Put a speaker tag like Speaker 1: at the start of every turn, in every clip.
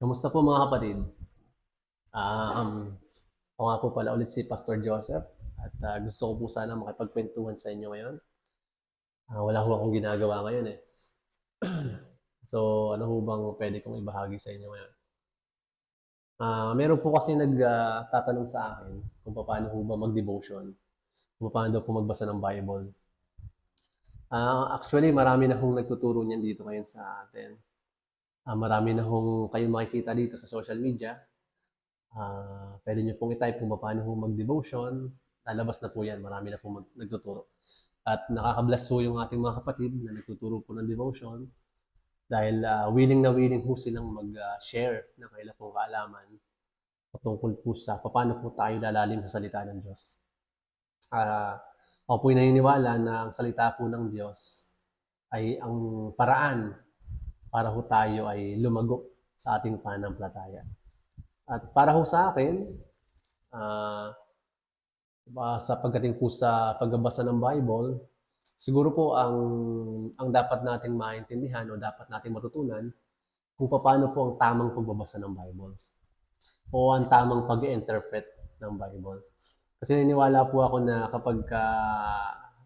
Speaker 1: Kamusta po mga kapatid? Um, ako nga po pala ulit si Pastor Joseph at ah, gusto ko po sana makipagkwentuhan sa inyo ngayon. Ah, wala ho akong ginagawa ngayon eh. so, ano ho bang pwede kong ibahagi sa inyo ngayon? Ah, meron po kasi nagtatanong sa akin kung paano ho ba mag-devotion, kung paano daw po magbasa ng Bible. Ah, actually, marami na hong nagtuturo niyan dito ngayon sa atin. Ah, marami na hong kayong makikita dito sa social media. Ah, pwede niyo pong i-type kung paano ho mag-devotion. Lalabas na po yan. Marami na pong nagtuturo. At nakakabless po yung ating mga kapatid na nagtuturo po ng devotion. Dahil ah, willing na willing po silang mag-share ng kailang pong kaalaman patungkol po sa paano po tayo lalalim sa salita ng Diyos. Ah, ako po'y naniniwala na ang salita po ng Diyos ay ang paraan para ho tayo ay lumago sa ating pananampalataya. At para ho sa akin, ah, sa pagdating po sa pagbabasa ng Bible, siguro po ang ang dapat nating maintindihan o dapat nating matutunan kung paano po ang tamang pagbabasa ng Bible o ang tamang pag-interpret ng Bible. Kasi naniniwala po ako na kapag ka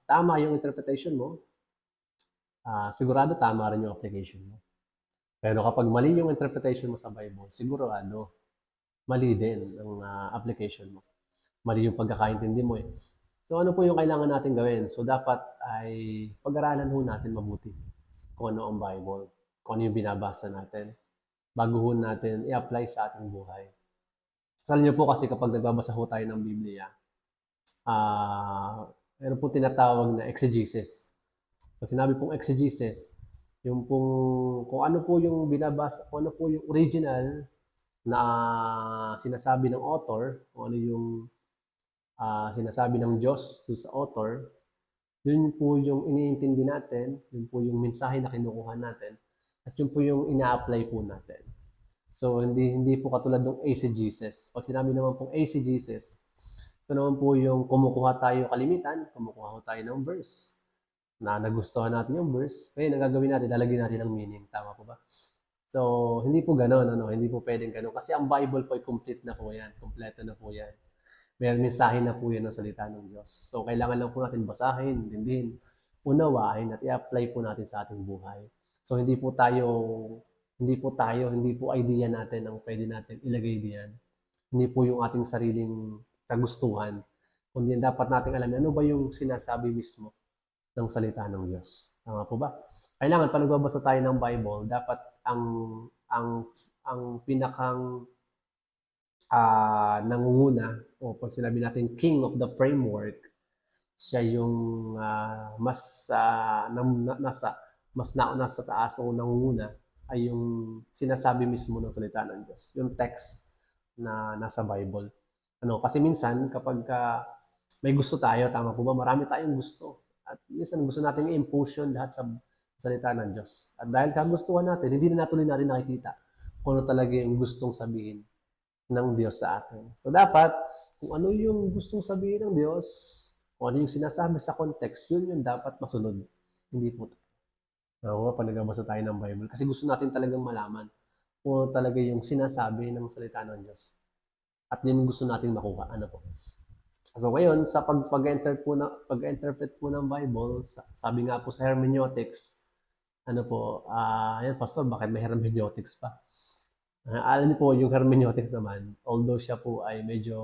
Speaker 1: tama yung interpretation mo, ah, sigurado tama rin yung application mo. Pero kapag mali yung interpretation mo sa Bible, sigurado mali din ang ah, application mo. Mali yung pagkakaintindi mo eh. So ano po yung kailangan natin gawin? So dapat ay pag-aralan ho natin mabuti kung ano ang Bible, kung ano yung binabasa natin, bago ho natin i-apply sa ating buhay. So, niyo po kasi kapag nagbabasa ho tayo ng Biblia, ah meron po tinatawag na exegesis. Pag sinabi pong exegesis, yung pong, kung ano po yung binabasa, kung ano po yung original na sinasabi ng author, kung ano yung ah, sinasabi ng Diyos to sa author, yun po yung iniintindi natin, yun po yung mensahe na kinukuha natin, at yun po yung ina-apply po natin. So, hindi hindi po katulad ng exegesis. Pag sinabi naman pong exegesis, ito naman po yung kumukuha tayo kalimitan, kumukuha tayo ng verse na nagustuhan natin yung verse, ngayon ang gagawin natin, lalagyan natin ng meaning. Tama po ba? So, hindi po gano'n, ano? hindi po pwedeng gano'n. Kasi ang Bible po ay complete na po yan. Kompleto na po yan. May mensahe na po yan ng salita ng Diyos. So, kailangan lang po natin basahin, intindihin, unawain at i-apply po natin sa ating buhay. So, hindi po tayo, hindi po tayo, hindi po idea natin ang pwede natin ilagay diyan. Hindi po yung ating sariling kagustuhan. Kundi dapat nating alam ano ba yung sinasabi mismo ng salita ng Diyos. Tama po ba? Kailangan pag nagbabasa tayo ng Bible, dapat ang ang ang pinakang ah nangunguna o pag sinabi natin king of the framework, siya yung ah, mas nam- na, nasa mas nauna sa taas o nangunguna ay yung sinasabi mismo ng salita ng Diyos, yung text na nasa Bible. Ano, kasi minsan kapag ka may gusto tayo, tama po ba? Marami tayong gusto. At minsan gusto natin i-impose yun lahat sa salita ng Diyos. At dahil kagustuhan natin, hindi na natuloy natin nakikita kung ano talaga yung gustong sabihin ng Diyos sa atin. So dapat, kung ano yung gustong sabihin ng Diyos, kung ano yung sinasabi sa context, yun yung dapat masunod. Hindi po. Oo, pag nagbabasa tayo ng Bible. Kasi gusto natin talagang malaman kung ano talaga yung sinasabi ng salita ng Diyos. At yun gusto natin makuha. Ano po? So ngayon, sa pag, pag-interpret po, na, pag-interpret po ng Bible, sa- sabi nga po sa hermeneutics, ano po, ah, ayan, Pastor, bakit may hermeneutics pa? Ah, alam niyo po, yung hermeneutics naman, although siya po ay medyo,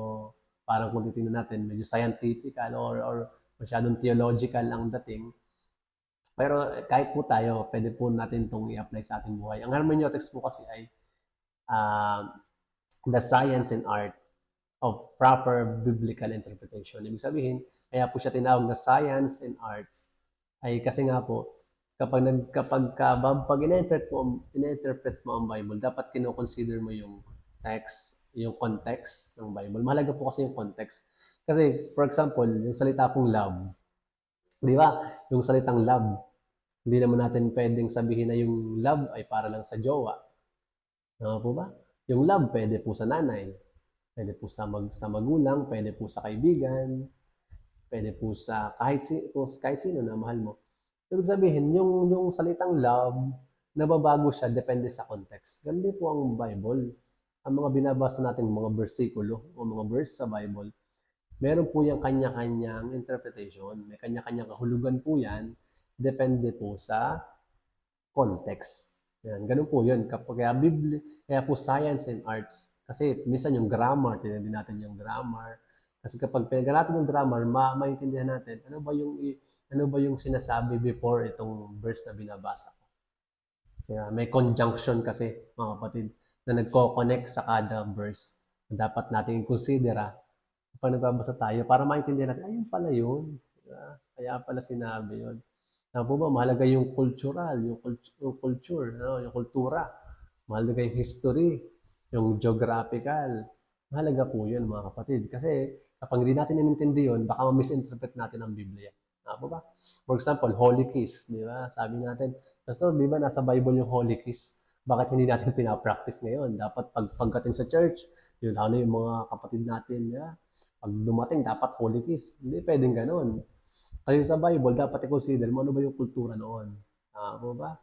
Speaker 1: parang kung titingnan natin, medyo scientific or, or masyadong theological ang dating, pero eh, kahit po tayo, pwede po natin itong i-apply sa ating buhay. Ang hermeneutics po kasi ay ah, the science and art of proper biblical interpretation. Ibig sabihin, kaya po siya tinawag na science and arts ay kasi nga po, kapag nag kapag ka, pag in-interpret mo, in-interpret mo ang Bible, dapat kino-consider mo yung text, yung context ng Bible. Mahalaga po kasi yung context. Kasi, for example, yung salita pong love, di ba? Yung salitang love, hindi naman natin pwedeng sabihin na yung love ay para lang sa jowa. Tama po ba? Yung love, pwede po sa nanay, pwede po sa, mag, sa magulang, pwede po sa kaibigan, pwede po sa kahit, si, kahit sino na mahal mo. Ibig sabihin, yung, yung salitang love, nababago siya depende sa context. Ganun po ang Bible. Ang mga binabasa natin, mga bersikulo o mga verse sa Bible, meron po yung kanya-kanyang interpretation. May kanya-kanyang kahulugan po yan. Depende po sa context. Yan, ganun po yun. Kapag kaya, Bibli, kaya po science and arts. Kasi minsan yung grammar, tinignan din natin yung grammar. Kasi kapag pinag natin yung grammar, ma maintindihan natin ano ba yung ano ba yung sinasabi before itong verse na binabasa ko. Kasi ah, may conjunction kasi, mga kapatid, na nagko-connect sa kada verse na dapat natin considera kapag nagbabasa tayo para maintindihan natin, ayun pala yun. Diba? Kaya pala sinabi yun. Tama po ba? Mahalaga yung cultural, yung, cult- yung culture, ano? yung kultura. Mahalaga yung history, yung geographical. Mahalaga po yun, mga kapatid. Kasi kapag hindi natin inintindi yun, baka ma-misinterpret natin ang Biblia. Po ba? For example, holy kiss, di ba? Sabi natin, Pastor, di ba nasa Bible yung holy kiss? Bakit hindi natin pinapractice ngayon? Dapat pag pagdating sa church, yun ano yung mga kapatid natin, di ba? Pag dumating, dapat holy kiss. Hindi pwedeng ganun. Kasi sa Bible, dapat i-consider mo ano ba yung kultura noon. Po ba?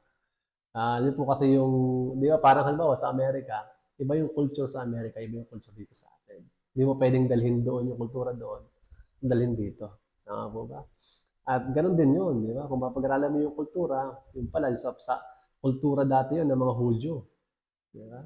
Speaker 1: Ah, yun po kasi yung, di ba, parang halimbawa sa Amerika, iba yung culture sa Amerika, iba yung culture dito sa atin. Hindi mo pwedeng dalhin doon yung kultura doon, dalhin dito. Tama po ba? At ganun din yun, di ba? Kung mapag-aralan mo yung kultura, yung pala, sa, sa kultura dati yun ng mga Hudyo. Di ba?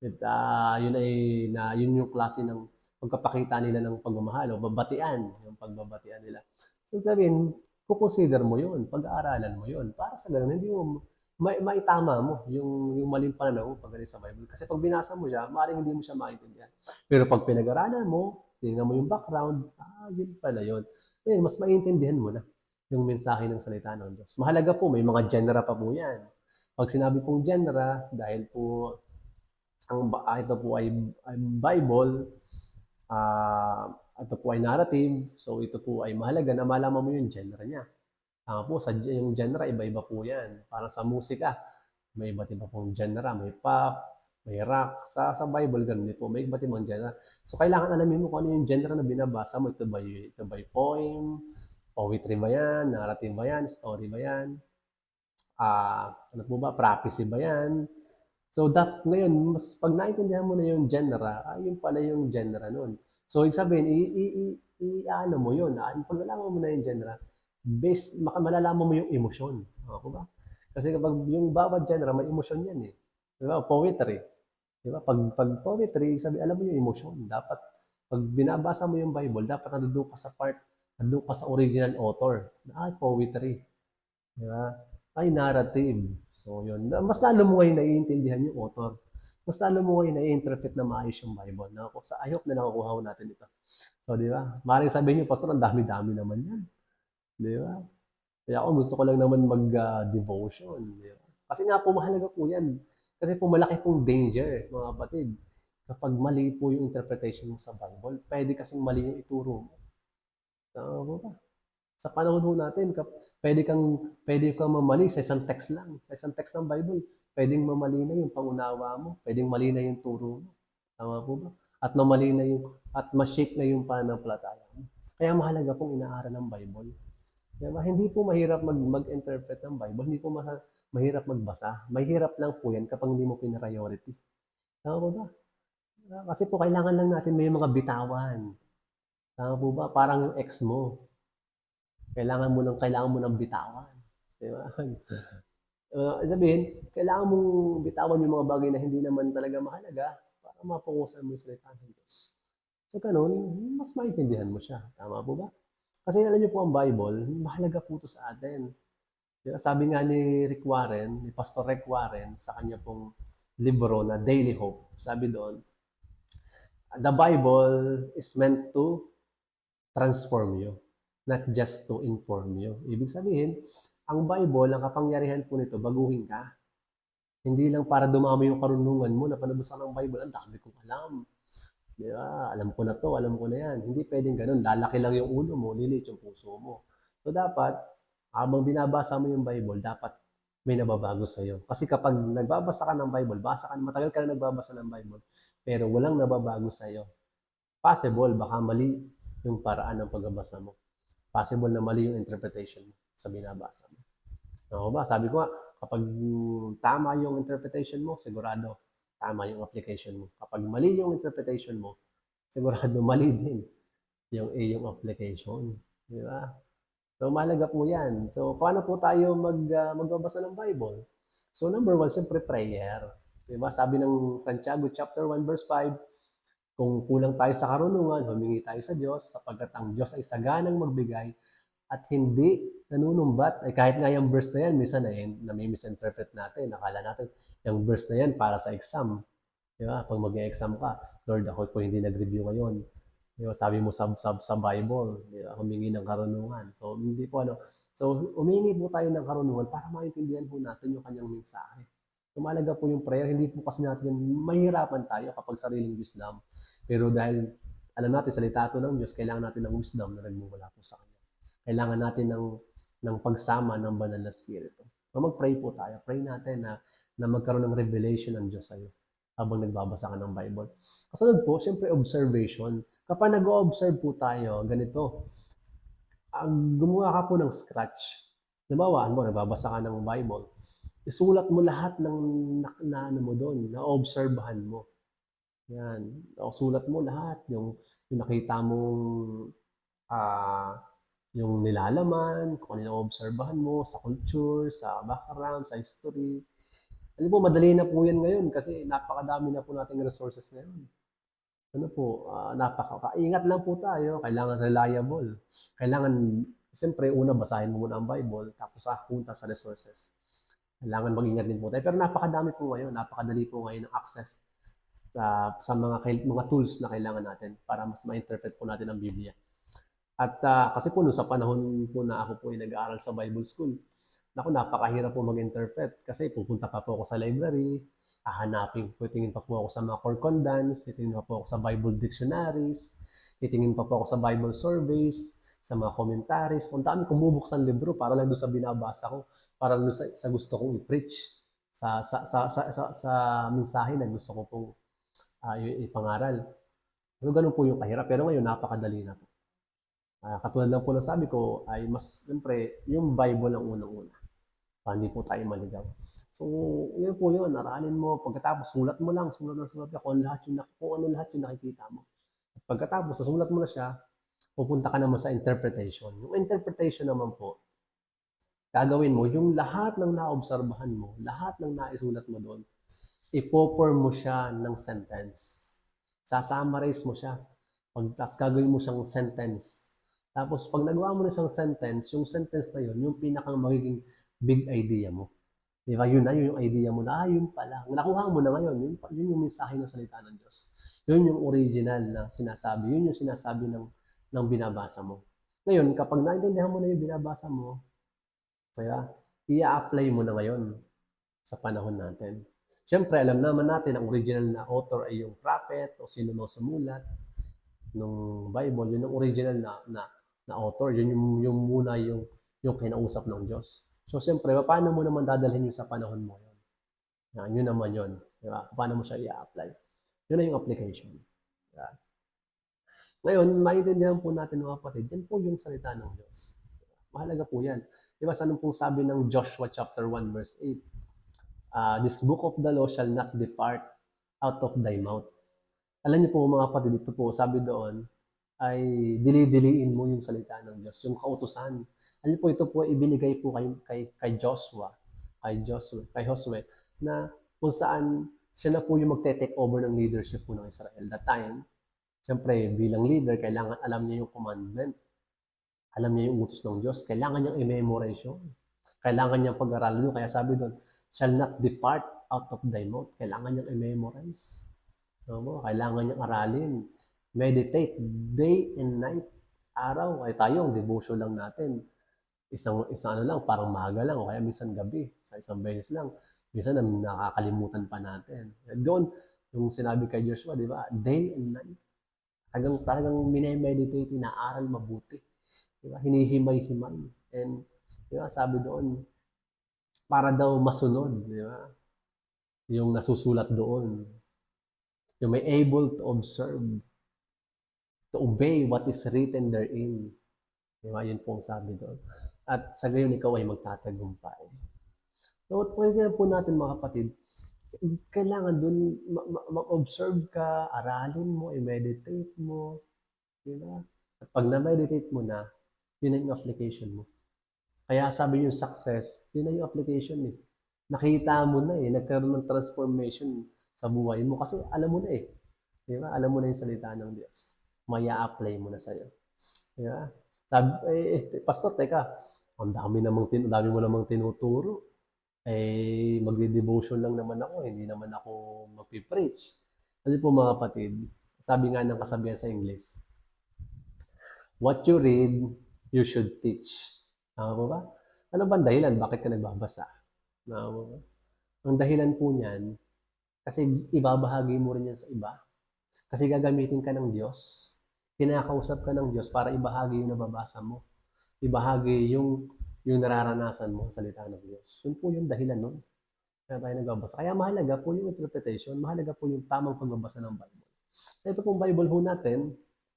Speaker 1: At ah, yun ay, na, yun yung klase ng pagkapakita nila ng pagmamahal o babatian, yung pagbabatian nila. So sabihin, kukonsider mo yun, pag-aaralan mo yun. Para sa ganun, hindi mo, may, maitama mo yung, yung maling pananaw mo pag sa Bible. Kasi pag binasa mo siya, maaaring hindi mo siya maintindihan. Pero pag pinag-aralan mo, tingnan mo yung background, ah, yun pala yun. Ngayon, mas maintindihan mo na yung mensahe ng salita ng Diyos. Mahalaga po, may mga genre pa po yan. Pag sinabi pong genre, dahil po ang ah, ito po ay, ay Bible, ah ito po ay narrative, so ito po ay mahalaga na malaman mo yung genre niya. Tama po, sa yung genre, iba-iba po yan. Parang sa musika, may iba't iba pong genre, may pop, may rock. Sa, sa Bible, ganun po, may iba't ibang genre. So, kailangan alamin mo kung ano yung genre na binabasa mo. Ito ba, ito ba yung poem, poetry ba yan, narrative ba yan, story ba yan, ah ano po ba, prophecy ba yan. So, that, ngayon, mas pag naintindihan mo na yung genre, ah, yun pala yung genre nun. So, ibig sabihin, i, i, i, ano mo yun, ah, pag mo na yung genre, base, maka, malalaman mo yung emosyon. Ako ba? Kasi kapag yung bawat genre, may emosyon yan eh. Di ba? Poetry. Di ba? Pag, pag poetry, sabi, alam mo yung emosyon. Dapat, pag binabasa mo yung Bible, dapat nandun ka sa part, nandun ka sa original author. Ay, poetry. Di ba? Ay, narrative. So, yun. Mas lalo mo ngayon naiintindihan yung author. Mas lalo mo ngayon nai-interpret na maayos yung Bible. Na ako, sa, hope na nakukuha ko natin ito. So, di ba? Maring sabihin niyo, Pastor, ang dami-dami naman yan. Di ba? Kaya ako gusto ko lang naman mag-devotion. di ba? Kasi nga po, mahalaga po yan. Kasi po, malaki pong danger, mga kapatid. Kapag mali po yung interpretation mo sa Bible, pwede kasing mali yung ituro mo. Tama po ba? Sa panahon ho natin, kap, pwede kang, pwede kang mamali sa isang text lang. Sa isang text ng Bible, pwedeng mamali na yung pangunawa mo. Pwedeng mali na yung turo mo. Tama po ba? At mamali na yung, at ma-shape na yung pananampalataya mo. Kaya mahalaga pong inaaral ng Bible. Diba? Hindi po mahirap mag, mag-interpret ng Bible. Hindi po maha, mahirap magbasa. Mahirap lang po yan kapag hindi mo pinriority. Tama po ba? Kasi po kailangan lang natin may mga bitawan. Tama po ba? Parang yung ex mo. Kailangan mo ng kailangan mo ng bitawan. Di ba? Uh, sabihin, kailangan mong bitawan yung mga bagay na hindi naman talaga mahalaga para mapungusan mo yung salita ng Diyos. So, ganun, mas maintindihan mo siya. Tama po ba? Kasi alam niyo po ang Bible, mahalaga po ito sa atin. Sabi nga ni Rick Warren, ni Pastor Rick Warren, sa kanya pong libro na Daily Hope, sabi doon, the Bible is meant to transform you, not just to inform you. Ibig sabihin, ang Bible, ang kapangyarihan po nito, baguhin ka. Hindi lang para dumami yung karunungan mo na panabasa ng Bible, ang dami kong alam. Di ba? Alam ko na to, alam ko na yan. Hindi pwedeng ganun. Lalaki lang yung ulo mo, lilit yung puso mo. So dapat, habang binabasa mo yung Bible, dapat may nababago sa iyo. Kasi kapag nagbabasa ka ng Bible, basa ka, matagal ka na nagbabasa ng Bible, pero walang nababago sa iyo. Possible, baka mali yung paraan ng pagbabasa mo. Possible na mali yung interpretation mo sa binabasa mo. Ako ba? Sabi ko nga, Kapag tama yung interpretation mo, sigurado tama yung application mo. Kapag mali yung interpretation mo, sigurado mali din yung iyong application. Di ba? So, mahalaga po yan. So, paano po tayo mag, ah, magbabasa ng Bible? So, number one, siyempre prayer. Di ba? Sabi ng Santiago chapter 1 verse 5, kung kulang tayo sa karunungan, humingi tayo sa Diyos sapagkat ang Diyos ay saganang magbigay at hindi nanunumbat. Ay kahit nga yung verse na yan, minsan na, na may misinterpret natin. Nakala natin, yung verse na yan para sa exam. Di ba? Pag mag-exam ka, Lord, ako po hindi nag-review ngayon. Di ba? Sabi mo sub sub sa Bible, di ba? humingi ng karunungan. So, hindi po ano. So, humingi po tayo ng karunungan para maintindihan po natin yung kanyang mensahe. So, mahalaga po yung prayer. Hindi po kasi natin mahirapan tayo kapag sariling wisdom. Pero dahil alam natin, salita ito ng Diyos, kailangan natin ng wisdom na nagmumula po sa Kanya. Kailangan natin ng, ng pagsama ng banal na Spirito. So, mag-pray po tayo. Pray natin na, na magkaroon ng revelation ng Diyos sa'yo habang nagbabasa ka ng Bible. Kasunod po, siyempre observation. Kapag nag-observe po tayo, ganito, ang gumawa ka po ng scratch. Halimbawa, mo, nagbabasa ka ng Bible, isulat mo lahat ng na, na ano mo doon, na obserbahan mo. Yan. O, sulat mo lahat. Yung, yung nakita mong ah yung nilalaman, kung ano yung obserbahan mo sa culture, sa background, sa history. Alam po, madali na po yan ngayon kasi napakadami na po nating resources ngayon. Ano po, ah, napaka, ingat lang po tayo, kailangan reliable. Kailangan, siyempre, una basahin mo muna ang Bible, tapos ah, punta sa resources. Kailangan mag-ingat din po tayo. Pero napakadami po ngayon, napakadali po ngayon ng access sa, sa mga, mga tools na kailangan natin para mas ma-interpret po natin ang Biblia. At ah, kasi po, no, sa panahon po na ako po ay nag-aaral sa Bible School, naku, napakahirap po mag-interpret kasi pupunta pa po ako sa library, hahanapin titingin pa po ako sa mga concordance, titingin pa po ako sa Bible dictionaries, titingin pa po ako sa Bible surveys, sa mga commentaries. Ang dami kong bubuksan libro para lang doon sa binabasa ko, para lang sa, sa gusto kong i-preach, sa, sa, sa, sa, sa, sa mensahe na gusto ko pong i- ipangaral. So, ganun po yung kahirap. Pero ngayon, napakadali na po. Ah, katulad lang po ng sabi ko, ay mas, siyempre, yung Bible ang unang-una. Para hindi po tayo maligaw. So, yun po yun. Aralin mo. Pagkatapos, sulat mo lang. Sulat na sulat ka kung, lahat yung, kung ano lahat yung nakikita mo. At pagkatapos, sulat mo na siya, pupunta ka naman sa interpretation. Yung interpretation naman po, gagawin mo, yung lahat ng naobserbahan mo, lahat ng naisulat mo doon, ipoform mo siya ng sentence. Sasummarize mo siya. Pag, tapos gagawin mo siyang sentence. Tapos pag nagawa mo na siyang sentence, yung sentence na yun, yung pinakang magiging big idea mo. Di ba? Yun na, yun yung idea mo na, ah, yun pala. Nakuha mo na ngayon, yun, yun yung mensahe ng salita ng Diyos. Yun yung original na sinasabi. Yun yung sinasabi ng, ng binabasa mo. Ngayon, kapag naintindihan mo na yung binabasa mo, kaya, i-apply mo na ngayon sa panahon natin. Siyempre, alam naman natin ang original na author ay yung prophet o sino mang sumulat ng Bible. Yun ang original na, na, na author. Yun yung, yung muna yung, yung kinausap ng Diyos. So, siyempre, paano mo naman dadalhin yun sa panahon mo yun? Yan, yun naman yun. Di ba? Paano mo siya i-apply? Yun na yung application. Yan. Ngayon, maintindihan po natin mga kapatid, yan po yung salita ng Diyos. Mahalaga po yan. Di ba, sa anong pong sabi ng Joshua chapter 1 verse 8? Ah, this book of the law shall not depart out of thy mouth. Alam niyo po mga kapatid, dito po, sabi doon, ay dili-diliin mo yung salita ng Diyos, yung kautusan. Niyo po, ito po ibinigay po kay, kay, kay Joshua, kay Joshua, kay Josue, na kung saan siya na po yung magte-take over ng leadership po ng Israel. That time, siyempre, bilang leader, kailangan alam niya yung commandment. Alam niya yung utos ng Diyos. Kailangan niyang i-memorize yun. Kailangan niyang pag-aralin yun. Kaya sabi doon, shall not depart out of thy mouth. Kailangan niyang i-memorize. No? Kailangan niyang aralin. Meditate day and night. Araw. Ay tayo, ang devotion lang natin. Isang, isang ano lang, parang maga lang. O kaya minsan gabi. Sa isang beses lang. Minsan nakakalimutan pa natin. Doon, yung sinabi kay Joshua, di ba? Day and night. Talagang, talagang minemeditate, inaaral mabuti. Di ba? Hinihimay-himay. And, di ba, sabi doon, para daw masunod, di ba? Yung nasusulat doon. Yung may able to observe, to obey what is written therein. Di ba? Yun po ang sabi doon. At sa gayon, ikaw ay magtatagumpay. So, pwede po natin mga kapatid, kailangan dun ma- ma- ma-observe ka, aralin mo, i-meditate mo, di ba? At pag na-meditate mo na, yun na yung application mo. Kaya sabi yung success, yun na yung application eh. Nakita mo na eh, nagkaroon ng transformation sa buhay mo kasi alam mo na eh. Di ba? Alam mo na yung salita ng Diyos. Maya apply mo na sa'yo. Di ba? Sabi, eh, eh, pastor, teka, ang dami namang tin, dami mo namang tinuturo. Eh, magde-devotion lang naman ako, hindi naman ako magpipreach. Ano po mga kapatid, sabi nga ng kasabihan sa English, what you read, you should teach. Tama po ba? Ano ba ang dahilan? Bakit ka nagbabasa? Tama po ba? Ang dahilan po niyan, kasi ibabahagi mo rin yan sa iba. Kasi gagamitin ka ng Diyos. Kinakausap ka ng Diyos para ibahagi yung nababasa mo. Ibahagi yung yung nararanasan mo sa salita ng Diyos. Yun po yung dahilan nun. Kaya tayo nagbabasa. Kaya mahalaga po yung interpretation, mahalaga po yung tamang pagbabasa ng Bible. Ito pong Bible ho natin,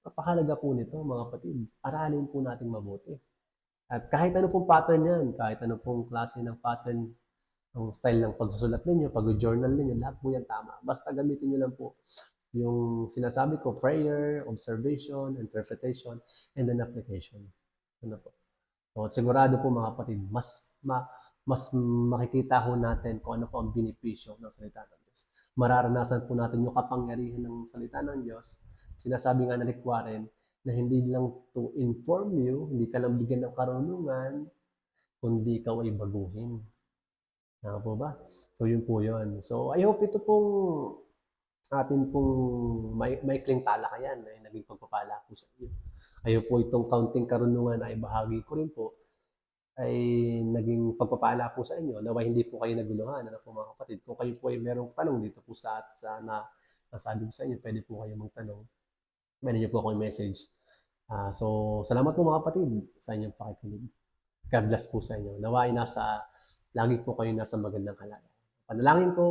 Speaker 1: napakahalaga po nito mga kapatid. Aralin po natin mabuti. At kahit ano pong pattern yan, kahit ano pong klase ng pattern, ang style ng pagsusulat ninyo, pag-journal ninyo, lahat po yan tama. Basta gamitin nyo lang po yung sinasabi ko, prayer, observation, interpretation, and then application. Ano po? So, sigurado po mga kapatid, mas ma, mas makikita ho natin kung ano po ang benepisyo ng salita ng Diyos. Mararanasan po natin yung kapangyarihan ng salita ng Diyos. Sinasabi nga na Rick Warren na hindi lang to inform you, hindi ka lang bigyan ng karunungan, kundi ikaw ay baguhin. Tama po ba? So, yun po yun. So, I hope ito pong atin pong may, maikling talakayan ay naging pagpapala po sa inyo. Ayun po itong kaunting karunungan na ibahagi ko rin po ay naging pagpapala po sa inyo. Nawa hindi po kayo naguluhan, ano po mga kapatid. Kung kayo po ay merong tanong dito po sa, sa na, nasabi ko sa inyo, pwede po kayo magtanong. Pwede niyo po ako message. Ah, so, salamat po mga kapatid sa inyong pakikinig. God bless po sa inyo. Nawa ay nasa, lagi po kayo nasa magandang kalagayan. Panalangin ko,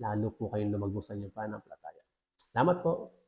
Speaker 1: lalo po kayong lumago sa inyong pananampalataya. Salamat po.